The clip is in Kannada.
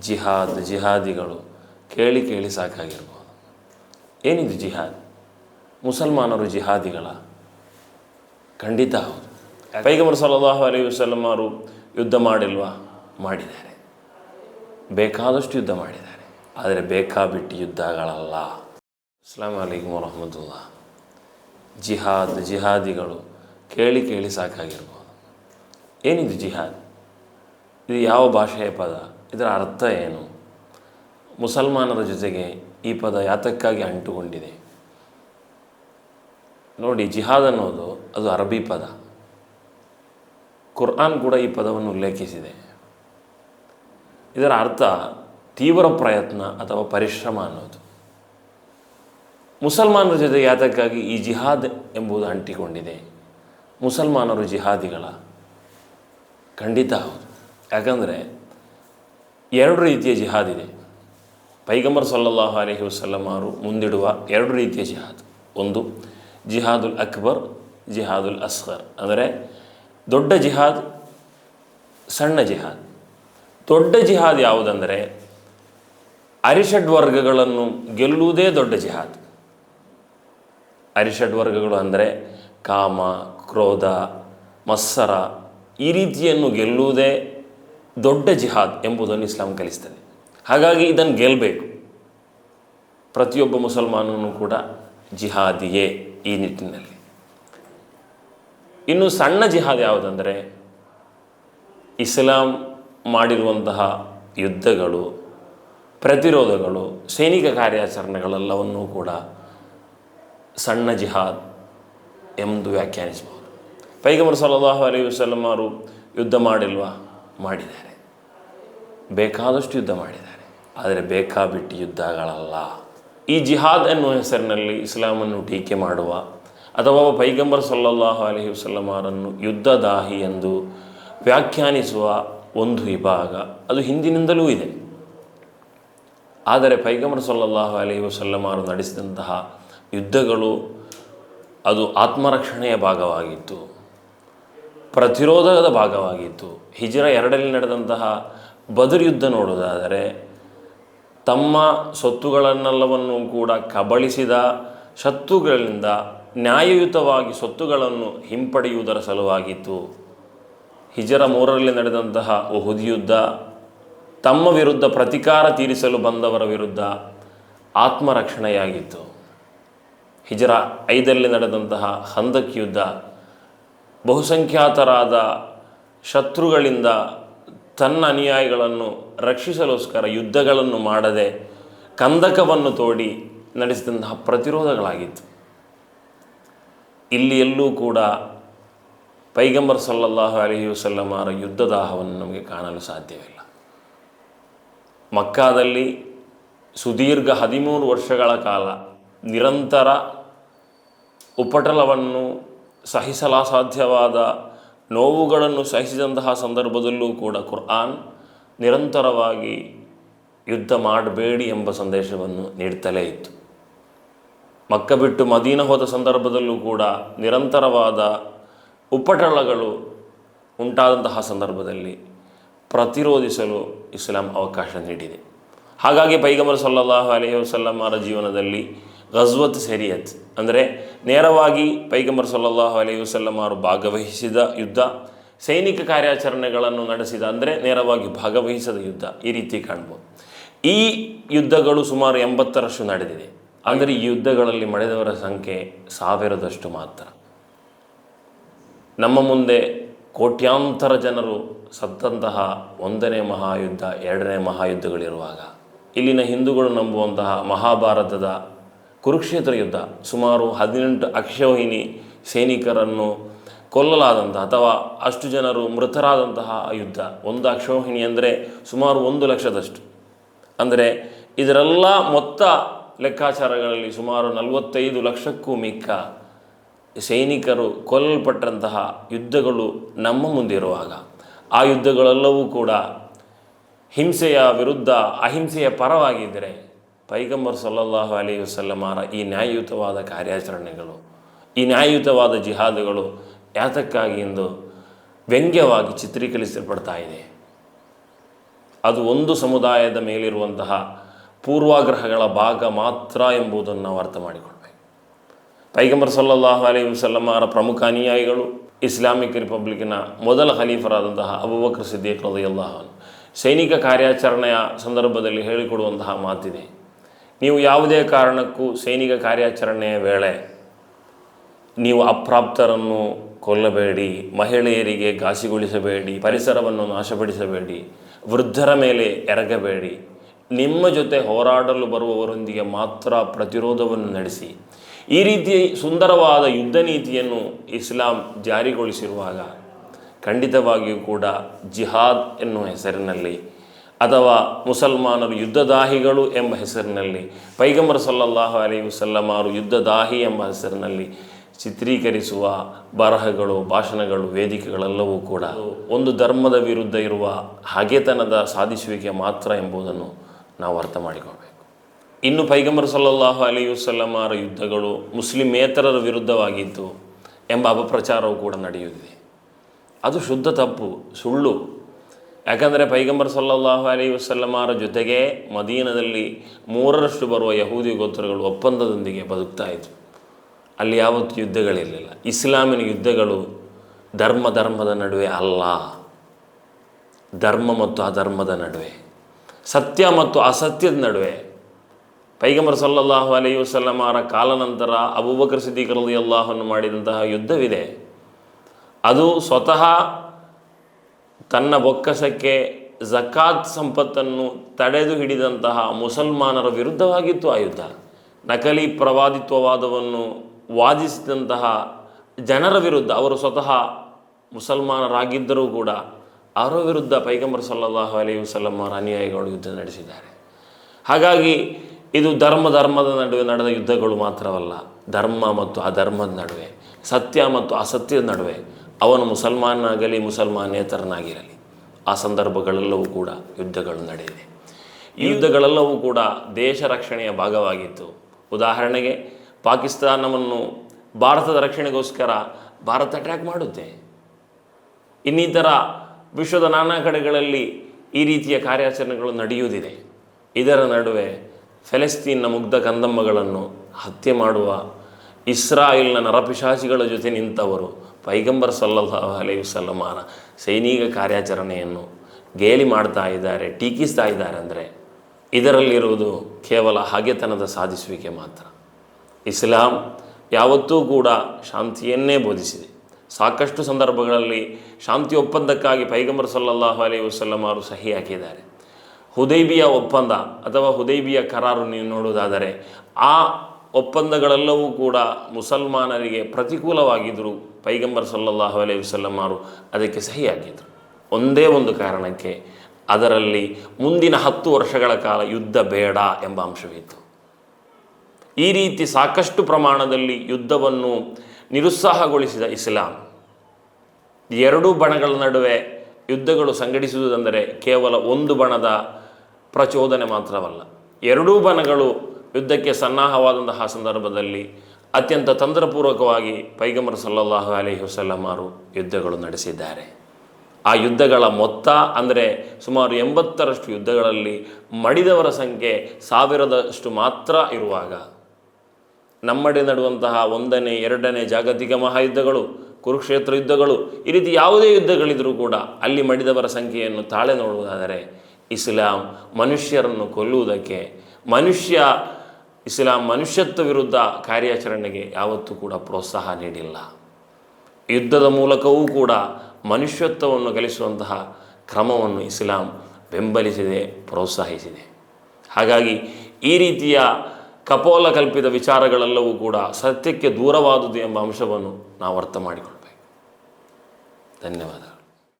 ಜಿಹಾದ್, ಜಿಹಾದಿಗಳು ಕೇಳಿ ಕೇಳಿ ಸಾಕಾಗಿರ್ಬೋದು. ಏನಿದು ಜಿಹಾದ್? ಮುಸಲ್ಮಾನರು ಜಿಹಾದಿಗಳ? ಖಂಡಿತ ಹೌದು. ಪೈಗಂಬರ್ ಸಲ್ಲಲ್ಲಾಹು ಅಲಿ ವಸಲ್ಲಂ ಅವರು ಯುದ್ಧ ಮಾಡಿಲ್ವಾ? ಮಾಡಿದ್ದಾರೆ. ಬೇಕಾದಷ್ಟು ಯುದ್ಧ ಮಾಡಿದ್ದಾರೆ. ಆದರೆ ಬೇಕಾಬಿಟ್ಟು ಯುದ್ಧಗಳಲ್ಲ. ಅಸ್ಲಾಂ ವಲೈಕುಮ್ ವರಹಮತುಲ್ಲ ಜಿಹಾದ್, ಜಿಹಾದಿಗಳು ಕೇಳಿ ಕೇಳಿ ಸಾಕಾಗಿರ್ಬೋದು. ಏನಿದು ಜಿಹಾದ್? ಇದು ಯಾವ ಭಾಷೆಯ ಪದ? ಇದರ ಅರ್ಥ ಏನು? ಮುಸಲ್ಮಾನರ ಜೊತೆಗೆ ಈ ಪದ ಯಾತಕ್ಕಾಗಿ ಅಂಟುಕೊಂಡಿದೆ? ನೋಡಿ, ಜಿಹಾದ್ ಅನ್ನೋದು ಅದು ಅರಬಿ ಪದ. ಕುರ್ಆನ್ ಕೂಡ ಈ ಪದವನ್ನು ಉಲ್ಲೇಖಿಸಿದೆ. ಇದರ ಅರ್ಥ ತೀವ್ರ ಪ್ರಯತ್ನ ಅಥವಾ ಪರಿಶ್ರಮ ಅನ್ನೋದು. ಮುಸಲ್ಮಾನರ ಜೊತೆ ಯಾತಕ್ಕಾಗಿ ಈ ಜಿಹಾದ್ ಎಂಬುದು ಅಂಟಿಕೊಂಡಿದೆ? ಮುಸಲ್ಮಾನರು ಜಿಹಾದಿಗಳ. ಖಂಡಿತ ಹೌದು. ಯಾಕಂದರೆ ಎರಡು ರೀತಿಯ ಜಿಹಾದ್ ಇದೆ. ಪೈಗಂಬರ್ ಸಲ್ಲಲ್ಲಾಹು ಅಲಹಿ ವಸಲ್ಲಂ ಅವರು ಮುಂದಿಡುವ ಎರಡು ರೀತಿಯ ಜಿಹಾದ್. ಒಂದು, ಜಿಹಾದುಲ್ ಅಕ್ಬರ್, ಜಿಹಾದುಲ್ ಅಸ್ಗರ್. ಅಂದರೆ ದೊಡ್ಡ ಜಿಹಾದ್, ಸಣ್ಣ ಜಿಹಾದ್. ದೊಡ್ಡ ಜಿಹಾದ್ ಯಾವುದಂದರೆ ಅರಿಷಡ್ ವರ್ಗಗಳನ್ನು ಗೆಲ್ಲುವುದೇ ದೊಡ್ಡ ಜಿಹಾದ್. ಅರಿಷಡ್ ವರ್ಗಗಳು ಅಂದರೆ ಕಾಮ, ಕ್ರೋಧ ಮತ್ಸರ ಈ ರೀತಿಯನ್ನು ಗೆಲ್ಲುವುದೇ ದೊಡ್ಡ ಜಿಹಾದ್ ಎಂಬುದನ್ನು ಇಸ್ಲಾಂ ಕಲಿಸ್ತದೆ. ಹಾಗಾಗಿ ಇದನ್ನು ಗೆಲ್ಲಬೇಕು. ಪ್ರತಿಯೊಬ್ಬ ಮುಸಲ್ಮಾನನು ಕೂಡ ಜಿಹಾದಿಯೇ ಈ ನಿಟ್ಟಿನಲ್ಲಿ. ಇನ್ನು ಸಣ್ಣ ಜಿಹಾದ್ ಯಾವುದಂದರೆ ಇಸ್ಲಾಂ ಮಾಡಿರುವಂತಹ ಯುದ್ಧಗಳು, ಪ್ರತಿರೋಧಗಳು, ಸೈನಿಕ ಕಾರ್ಯಾಚರಣೆಗಳೆಲ್ಲವನ್ನೂ ಕೂಡ ಸಣ್ಣ ಜಿಹಾದ್ ಎಂದು ವ್ಯಾಖ್ಯಾನಿಸಬಹುದು. ಪೈಗಮರ್ ಅಲೈಹಿ ವಸಲ್ಲಂ ಅವರು ಯುದ್ಧ ಮಾಡಿಲ್ವಾ? ಮಾಡಿದ್ದಾರೆ. ಬೇಕಾದಷ್ಟು ಯುದ್ಧ ಮಾಡಿದ್ದಾರೆ. ಆದರೆ ಬೇಕಾಬಿಟ್ಟು ಯುದ್ಧಗಳಲ್ಲ. ಈ ಜಿಹಾದ್ ಎನ್ನುವ ಹೆಸರಿನಲ್ಲಿ ಇಸ್ಲಾಮನ್ನು ಟೀಕೆ ಮಾಡುವ ಅಥವಾ ಪೈಗಂಬರ್ ಸಲ್ಲಲ್ಲಾಹು ಅಲಹಿ ವಸಲ್ಲಮಾರನ್ನು ಯುದ್ಧದಾಹಿ ಎಂದು ವ್ಯಾಖ್ಯಾನಿಸುವ ಒಂದು ವಿಭಾಗ ಅದು ಹಿಂದಿನಿಂದಲೂ ಇದೆ. ಆದರೆ ಪೈಗಂಬರ್ ಸಲ್ಲಲ್ಲಾಹು ಅಲಹಿ ವಸಲ್ಲಮಾರು ನಡೆಸಿದಂತಹ ಯುದ್ಧಗಳು ಅದು ಆತ್ಮರಕ್ಷಣೆಯ ಭಾಗವಾಗಿತ್ತು. ಪ್ರತಿರೋಧದ ಭಾಗವಾಗಿತ್ತು. ಹಿಜರ ಎರಡರಲ್ಲಿ ನಡೆದಂತಹ ಬದರ್ ಯುದ್ಧ ನೋಡುವುದಾದರೆ ತಮ್ಮ ಸೊತ್ತುಗಳನ್ನೆಲ್ಲವನ್ನು ಕೂಡ ಕಬಳಿಸಿದ ಶತ್ರುಗಳಿಂದ ನ್ಯಾಯಯುತವಾಗಿ ಸೊತ್ತುಗಳನ್ನು ಹಿಂಪಡೆಯುವುದರ ಸಲುವಾಗಿತ್ತು. ಹಿಜರ ಮೂರರಲ್ಲಿ ನಡೆದಂತಹ ಉಹುದ್ ಯುದ್ಧ, ತಮ್ಮ ವಿರುದ್ಧ ಪ್ರತಿಕಾರ ತೀರಿಸಲು ಬಂದವರ ವಿರುದ್ಧ ಆತ್ಮರಕ್ಷಣೆಯಾಗಿತ್ತು. ಹಿಜರ ಐದರಲ್ಲಿ ನಡೆದಂತಹ ಹಂದಕ್ ಯುದ್ಧ ಬಹುಸಂಖ್ಯಾತರಾದ ಶತ್ರುಗಳಿಂದ ತನ್ನ ಅನುಯಾಯಿಗಳನ್ನು ರಕ್ಷಿಸಲೋಸ್ಕರ ಯುದ್ಧಗಳನ್ನು ಮಾಡದೆ ಕಂದಕವನ್ನು ತೋಡಿ ನಡೆಸಿದಂತಹ ಪ್ರತಿರೋಧಗಳಾಗಿತ್ತು. ಇಲ್ಲಿ ಎಲ್ಲೂ ಕೂಡ ಪೈಗಂಬರ್ ಸಲ್ಲಲ್ಲಾಹು ಅಲಹಿ ವಸಲ್ಲಮರ ಯುದ್ಧದಾಹವನ್ನು ನಮಗೆ ಕಾಣಲು ಸಾಧ್ಯವಿಲ್ಲ. ಮಕ್ಕಾದಲ್ಲಿ ಸುದೀರ್ಘ ಹದಿಮೂರು ವರ್ಷಗಳ ಕಾಲ ನಿರಂತರ ಉಪಟಲವನ್ನು ಸಹಿಸಲಾಸಾಧ್ಯವಾದ ನೋವುಗಳನ್ನು ಸಹಿಸಿದಂತಹ ಸಂದರ್ಭದಲ್ಲೂ ಕೂಡ ಕುರ್ಆನ್ ನಿರಂತರವಾಗಿ ಯುದ್ಧ ಮಾಡಬೇಡಿ ಎಂಬ ಸಂದೇಶವನ್ನು ನೀಡ್ತಲೇ ಇತ್ತು. ಮಕ್ಕ ಬಿಟ್ಟು ಮದೀನ ಹೋದ ಸಂದರ್ಭದಲ್ಲೂ ಕೂಡ ನಿರಂತರವಾದ ಉಪಟಳಗಳು ಉಂಟಾದಂತಹ ಸಂದರ್ಭದಲ್ಲಿ ಪ್ರತಿರೋಧಿಸಲು ಇಸ್ಲಾಂ ಅವಕಾಶ ನೀಡಿದೆ. ಹಾಗಾಗಿ ಪೈಗಂಬರ್ ಸಲ್ಲಲ್ಲಾಹು ಅಲೈಹಿ ವಸಲ್ಲಮರ ಜೀವನದಲ್ಲಿ ಗಜ್ವತ್ ಸೆರಿಯತ್. ಅಂದರೆ ನೇರವಾಗಿ ಪೈಗಂಬರ್ ಸಲ್ಲಲ್ಲಾಹು ಅಲೈಹಿ ಅವರು ಭಾಗವಹಿಸಿದ ಯುದ್ಧ, ಸೈನಿಕ ಕಾರ್ಯಾಚರಣೆಗಳನ್ನು ನಡೆಸಿದ ಅಂದರೆ ನೇರವಾಗಿ ಭಾಗವಹಿಸದ ಯುದ್ಧ ಈ ರೀತಿ ಕಾಣ್ಬೋದು. ಈ ಯುದ್ಧಗಳು ಸುಮಾರು ಎಂಬತ್ತರಷ್ಟು ನಡೆದಿದೆ. ಅಂದರೆ ಈ ಯುದ್ಧಗಳಲ್ಲಿ ಮಳೆದವರ ಸಂಖ್ಯೆ ಸಾವಿರದಷ್ಟು ಮಾತ್ರ. ನಮ್ಮ ಮುಂದೆ ಕೋಟ್ಯಾಂತರ ಜನರು ಸತ್ತಂತಹ ಒಂದನೇ ಮಹಾಯುದ್ಧ, ಎರಡನೇ ಮಹಾಯುದ್ಧಗಳಿರುವಾಗ, ಇಲ್ಲಿನ ಹಿಂದೂಗಳು ನಂಬುವಂತಹ ಮಹಾಭಾರತದ ಕುರುಕ್ಷೇತ್ರ ಯುದ್ಧ. ಸುಮಾರು ಹದಿನೆಂಟು ಅಕ್ಷೋಹಿಣಿ ಸೈನಿಕರನ್ನು ಕೊಲ್ಲಲಾದಂತಹ ಅಥವಾ ಅಷ್ಟು ಜನರು ಮೃತರಾದಂತಹ ಯುದ್ಧ. ಒಂದು ಅಕ್ಷೋಹಿಣಿ ಅಂದರೆ ಸುಮಾರು ಒಂದು ಲಕ್ಷದಷ್ಟು. ಅಂದರೆ ಇದರೆಲ್ಲ ಮೊತ್ತ ಲೆಕ್ಕಾಚಾರಗಳಲ್ಲಿ ಸುಮಾರು ನಲವತ್ತೈದು ಲಕ್ಷಕ್ಕೂ ಮಿಕ್ಕ ಸೈನಿಕರು ಕೊಲ್ಲಲ್ಪಟ್ಟಂತಹ ಯುದ್ಧಗಳು ನಮ್ಮ ಮುಂದಿರುವಾಗ ಆ ಯುದ್ಧಗಳೆಲ್ಲವೂ ಕೂಡ ಹಿಂಸೆಯ ವಿರುದ್ಧ, ಅಹಿಂಸೆಯ ಪರವಾಗಿದ್ದರೆ ಪೈಗಂಬರ್ ಸಲ್ಲಲ್ಲಾಹು ಅಲಿ ವಸಲ್ಲಮಾರ ಈ ನ್ಯಾಯಯುತವಾದ ಕಾರ್ಯಾಚರಣೆಗಳು, ಈ ನ್ಯಾಯಯುತವಾದ ಜಿಹಾದುಗಳು ಯಾತಕ್ಕಾಗಿ ಎಂದು ವ್ಯಂಗ್ಯವಾಗಿ ಚಿತ್ರೀಕರಿಸಲ್ಪಡ್ತಾ ಇದೆ. ಅದು ಒಂದು ಸಮುದಾಯದ ಮೇಲಿರುವಂತಹ ಪೂರ್ವಾಗ್ರಹಗಳ ಭಾಗ ಮಾತ್ರ ಎಂಬುದನ್ನು ನಾವು ಅರ್ಥ ಮಾಡಿಕೊಳ್ಬೇಕು. ಪೈಗಂಬರ್ ಸಲ್ಲಲ್ಲಾಹು ಅಲಿ ವಸಲ್ಲಮಾರ ಪ್ರಮುಖ ಅನುಯಾಯಿಗಳು, ಇಸ್ಲಾಮಿಕ್ ರಿಪಬ್ಲಿಕ್ಕಿನ ಮೊದಲ ಖಲೀಫರಾದಂತಹ ಅಬುಬಕ್ರ ಸಿದ್ದೀಕ್ ರದಿಯಲ್ಲಾಹು ಅನ್ಹು. ಸೈನಿಕ ಕಾರ್ಯಾಚರಣೆಯ ಸಂದರ್ಭದಲ್ಲಿ ಹೇಳಿಕೊಡುವಂತಹ ಮಾತಿದೆ. ನೀವು ಯಾವುದೇ ಕಾರಣಕ್ಕೂ ಸೈನಿಕ ಕಾರ್ಯಾಚರಣೆಯ ವೇಳೆ ನೀವು ಅಪ್ರಾಪ್ತರನ್ನು ಕೊಲ್ಲಬೇಡಿ, ಮಹಿಳೆಯರಿಗೆ ಘಾಸಿಗೊಳಿಸಬೇಡಿ, ಪರಿಸರವನ್ನು ನಾಶಪಡಿಸಬೇಡಿ, ವೃದ್ಧರ ಮೇಲೆ ಎರಗಬೇಡಿ, ನಿಮ್ಮ ಜೊತೆ ಹೋರಾಡಲು ಬರುವವರೊಂದಿಗೆ ಮಾತ್ರ ಪ್ರತಿರೋಧವನ್ನು ನಡೆಸಿ. ಈ ರೀತಿಯ ಸುಂದರವಾದ ಯುದ್ಧ ನೀತಿಯನ್ನು ಇಸ್ಲಾಂ ಜಾರಿಗೊಳಿಸಿರುವಾಗ ಖಂಡಿತವಾಗಿಯೂ ಕೂಡ ಜಿಹಾದ್ ಎನ್ನುವ ಹೆಸರಿನಲ್ಲಿ ಅಥವಾ ಮುಸಲ್ಮಾನರು ಯುದ್ಧದಾಹಿಗಳು ಎಂಬ ಹೆಸರಿನಲ್ಲಿ, ಪೈಗಂಬರ್ ಸಲ್ಲಲ್ಲಾಹು ಅಲೈ ವಸಲ್ಲಮಾರು ಯುದ್ಧದಾಹಿ ಎಂಬ ಹೆಸರಿನಲ್ಲಿ ಚಿತ್ರೀಕರಿಸುವ ಬರಹಗಳು, ಭಾಷಣಗಳು, ವೇದಿಕೆಗಳೆಲ್ಲವೂ ಕೂಡ ಒಂದು ಧರ್ಮದ ವಿರುದ್ಧ ಇರುವ ಹಾಗೆತನದ ಸಾಧಿಸುವಿಕೆ ಮಾತ್ರ ಎಂಬುದನ್ನು ನಾವು ಅರ್ಥ ಮಾಡಿಕೊಳ್ಬೇಕು. ಇನ್ನು ಪೈಗಂಬರ್ ಸಲ್ಲಲ್ಲಾಹು ಅಲಿ ವಸಲ್ಲಮಾರ ಯುದ್ಧಗಳು ಮುಸ್ಲಿಮೇತರರ ವಿರುದ್ಧವಾಗಿತ್ತು ಎಂಬ ಅಪಪ್ರಚಾರವು ಕೂಡ ನಡೆಯುತ್ತಿದೆ. ಅದು ಶುದ್ಧ ತಪ್ಪು, ಸುಳ್ಳು. ಯಾಕಂದರೆ ಪೈಗಂಬರ್ ಸಲ್ಲಲ್ಲಾಹು ಅಲಿ ವಸಲ್ಲಮಾರ ಜೊತೆಗೆ ಮದೀನದಲ್ಲಿ ಮೂರರಷ್ಟು ಬರುವ ಯಹೂದಿ ಗೋತ್ರಗಳು ಒಪ್ಪಂದದೊಂದಿಗೆ ಬದುಕ್ತಾ ಇದ್ವು. ಅಲ್ಲಿ ಯಾವತ್ತೂ ಯುದ್ಧಗಳಿರಲಿಲ್ಲ. ಇಸ್ಲಾಮಿನ ಯುದ್ಧಗಳು ಧರ್ಮ ಧರ್ಮದ ನಡುವೆ ಅಲ್ಲ. ಧರ್ಮ ಮತ್ತು ಅಧರ್ಮದ ನಡುವೆ. ಸತ್ಯ ಮತ್ತು ಅಸತ್ಯದ ನಡುವೆ. ಪೈಗಂಬರ್ ಸಲ್ಲಲ್ಲಾಹು ಅಲಿ ವಸಲ್ಲಮಾರ ಕಾಲಾನಂತರ ಅಬೂಬಕರ್ ಸಿದ್ದಿಕ್ ಅಲ್ಲಾಹನ್ನು ಮಾಡಿದಂತಹ ಯುದ್ಧವಿದೆ. ಅದು ಸ್ವತಃ ತನ್ನ ಬೊಕ್ಕಸಕ್ಕೆ ಜಕಾತ್ ಸಂಪತ್ತನ್ನು ತಡೆದು ಹಿಡಿದಂತಹ ಮುಸಲ್ಮಾನರ ವಿರುದ್ಧವಾಗಿತ್ತು ಆ ಯುದ್ಧ. ನಕಲಿ ಪ್ರವಾದಿತ್ವವಾದವನ್ನು ವಾದಿಸಿದಂತಹ ಜನರ ವಿರುದ್ಧ, ಅವರು ಸ್ವತಃ ಮುಸಲ್ಮಾನರಾಗಿದ್ದರೂ ಕೂಡ ಅವರ ವಿರುದ್ಧ ಪೈಗಂಬರ್ ಸಲ್ಲಲ್ಲಾಹು ಅಲೈ ವಸಲ್ಲಮ್ಮರ ಅನುಯಾಯಿಗಳು ಯುದ್ಧ ನಡೆಸಿದ್ದಾರೆ. ಹಾಗಾಗಿ ಇದು ಧರ್ಮ, ಧರ್ಮದ ನಡುವೆ ನಡೆದ ಯುದ್ಧಗಳು ಮಾತ್ರವಲ್ಲ, ಧರ್ಮ ಮತ್ತು ಅಧರ್ಮದ ನಡುವೆ, ಸತ್ಯ ಮತ್ತು ಅಸತ್ಯದ ನಡುವೆ ಅವನು ಮುಸಲ್ಮಾನಾಗಲಿ ಮುಸಲ್ಮಾನೇತರನಾಗಿರಲಿ, ಆ ಸಂದರ್ಭಗಳೆಲ್ಲವೂ ಕೂಡ ಯುದ್ಧಗಳು ನಡೆದಿದೆ ಈ ಯುದ್ಧಗಳೆಲ್ಲವೂ ಕೂಡ ದೇಶ ರಕ್ಷಣೆಯ ಭಾಗವಾಗಿತ್ತು. ಉದಾಹರಣೆಗೆ, ಪಾಕಿಸ್ತಾನವನ್ನು ಭಾರತದ ರಕ್ಷಣೆಗೋಸ್ಕರ ಭಾರತ ಅಟ್ಯಾಕ್ ಮಾಡುತ್ತೆ. ಇನ್ನಿತರ ವಿಶ್ವದ ನಾನಾ ಕಡೆಗಳಲ್ಲಿ ಈ ರೀತಿಯ ಕಾರ್ಯಾಚರಣೆಗಳು ನಡೆಯುವುದಿದೆ. ಇದರ ನಡುವೆ ಫೆಲೆಸ್ತೀನ್ನ ಮುಗ್ಧ ಕಂದಮ್ಮಗಳನ್ನು ಹತ್ಯೆ ಮಾಡುವ ಇಸ್ರಾಯಿಲ್ನ ನರಪಿಶಾಚಿಗಳ ಜೊತೆ ನಿಂತವರು ಪೈಗಂಬರ್ ಸಲ್ಲಲ್ಲಾಹು ಅಲೈ ಸಲ್ಲಮಾನ ಸೈನಿಕ ಕಾರ್ಯಾಚರಣೆಯನ್ನು ಗೇಲಿ ಮಾಡ್ತಾ ಇದ್ದಾರೆ, ಟೀಕಿಸ್ತಾ ಇದ್ದಾರೆ ಅಂದರೆ ಇದರಲ್ಲಿರುವುದು ಕೇವಲ ಹಾಗೆತನದ ಸಾಧಿಸುವಿಕೆ ಮಾತ್ರ. ಇಸ್ಲಾಂ ಯಾವತ್ತೂ ಕೂಡ ಶಾಂತಿಯನ್ನೇ ಬೋಧಿಸಿದೆ. ಸಾಕಷ್ಟು ಸಂದರ್ಭಗಳಲ್ಲಿ ಶಾಂತಿ ಒಪ್ಪಂದಕ್ಕಾಗಿ ಪೈಗಂಬರ್ ಸಲ್ಲಲ್ಲಾಹು ಅಲೈ ವಸಲ್ಲಮಾರು ಸಹಿ ಹಾಕಿದ್ದಾರೆ. ಹುದೈಬಿಯ ಒಪ್ಪಂದ ಅಥವಾ ಹುದೈಬಿಯ ಕರಾರು ನೀವು ನೋಡುವುದಾದರೆ ಆ ಒಪ್ಪಂದಗಳೆಲ್ಲವೂ ಕೂಡ ಮುಸಲ್ಮಾನರಿಗೆ ಪ್ರತಿಕೂಲವಾಗಿದ್ದರು ಪೈಗಂಬರ್ ಸಲ್ಲಲ್ಲಾಹು ಅಲೈ ವಸಲ್ಲಮಾರು ಅದಕ್ಕೆ ಸಹಿಯಾಗಿದ್ದರು. ಒಂದೇ ಒಂದು ಕಾರಣಕ್ಕೆ ಅದರಲ್ಲಿ ಮುಂದಿನ ಹತ್ತು ವರ್ಷಗಳ ಕಾಲ ಯುದ್ಧ ಬೇಡ ಎಂಬ ಅಂಶವಿತ್ತು. ಈ ರೀತಿ ಸಾಕಷ್ಟು ಪ್ರಮಾಣದಲ್ಲಿ ಯುದ್ಧವನ್ನು ನಿರುತ್ಸಾಹಗೊಳಿಸಿದ ಇಸ್ಲಾಂ. ಎರಡೂ ಬಣಗಳ ನಡುವೆ ಯುದ್ಧಗಳು ಸಂಘಟಿಸುವುದೆಂದರೆ ಕೇವಲ ಒಂದು ಬಣದ ಪ್ರಚೋದನೆ ಮಾತ್ರವಲ್ಲ. ಎರಡೂ ಬಣಗಳು ಯುದ್ಧಕ್ಕೆ ಸನ್ನಾಹವಾದಂತಹ ಸಂದರ್ಭದಲ್ಲಿ ಅತ್ಯಂತ ತಂತ್ರಪೂರ್ವಕವಾಗಿ ಪೈಗಮರ ಸಲ್ಲಲ್ಲಾಹು ಅಲೈಹಿ ವಸಲ್ಲಮಾರು ಯುದ್ಧಗಳು ನಡೆಸಿದ್ದಾರೆ. ಆ ಯುದ್ಧಗಳ ಮೊತ್ತ ಅಂದರೆ ಸುಮಾರು ಎಂಬತ್ತರಷ್ಟು ಯುದ್ಧಗಳಲ್ಲಿ ಮಡಿದವರ ಸಂಖ್ಯೆ ಸಾವಿರದಷ್ಟು ಮಾತ್ರ ಇರುವಾಗ, ನಮ್ಮಡೆ ನಡುವಂತಹ ಒಂದನೇ, ಎರಡನೇ ಜಾಗತಿಕ ಮಹಾಯುದ್ಧಗಳು, ಕುರುಕ್ಷೇತ್ರ ಯುದ್ಧಗಳು, ಈ ರೀತಿ ಯಾವುದೇ ಯುದ್ಧಗಳಿದ್ದರೂ ಕೂಡ ಅಲ್ಲಿ ಮಡಿದವರ ಸಂಖ್ಯೆಯನ್ನು ತಾಳೆ ನೋಡುವುದಾದರೆ ಇಸ್ಲಾಂ ಮನುಷ್ಯರನ್ನು ಕೊಲ್ಲುವುದಕ್ಕೆ, ಮನುಷ್ಯ ಇಸ್ಲಾಂ ಮನುಷ್ಯತ್ವ ವಿರುದ್ಧ ಕಾರ್ಯಾಚರಣೆಗೆ ಯಾವತ್ತೂ ಕೂಡ ಪ್ರೋತ್ಸಾಹ ನೀಡಿಲ್ಲ. ಯುದ್ಧದ ಮೂಲಕವೂ ಕೂಡ ಮನುಷ್ಯತ್ವವನ್ನು ಗಳಿಸುವಂತಹ ಕ್ರಮವನ್ನು ಇಸ್ಲಾಂ ಬೆಂಬಲಿಸಿದೆ, ಪ್ರೋತ್ಸಾಹಿಸಿದೆ. ಹಾಗಾಗಿ ಈ ರೀತಿಯ ಕಪೋಲ ಕಲ್ಪಿತ ವಿಚಾರಗಳೆಲ್ಲವೂ ಕೂಡ ಸತ್ಯಕ್ಕೆ ದೂರವಾದುದು ಎಂಬ ಅಂಶವನ್ನು ನಾವು ಅರ್ಥ ಮಾಡಿಕೊಳ್ಬೇಕು. ಧನ್ಯವಾದಗಳು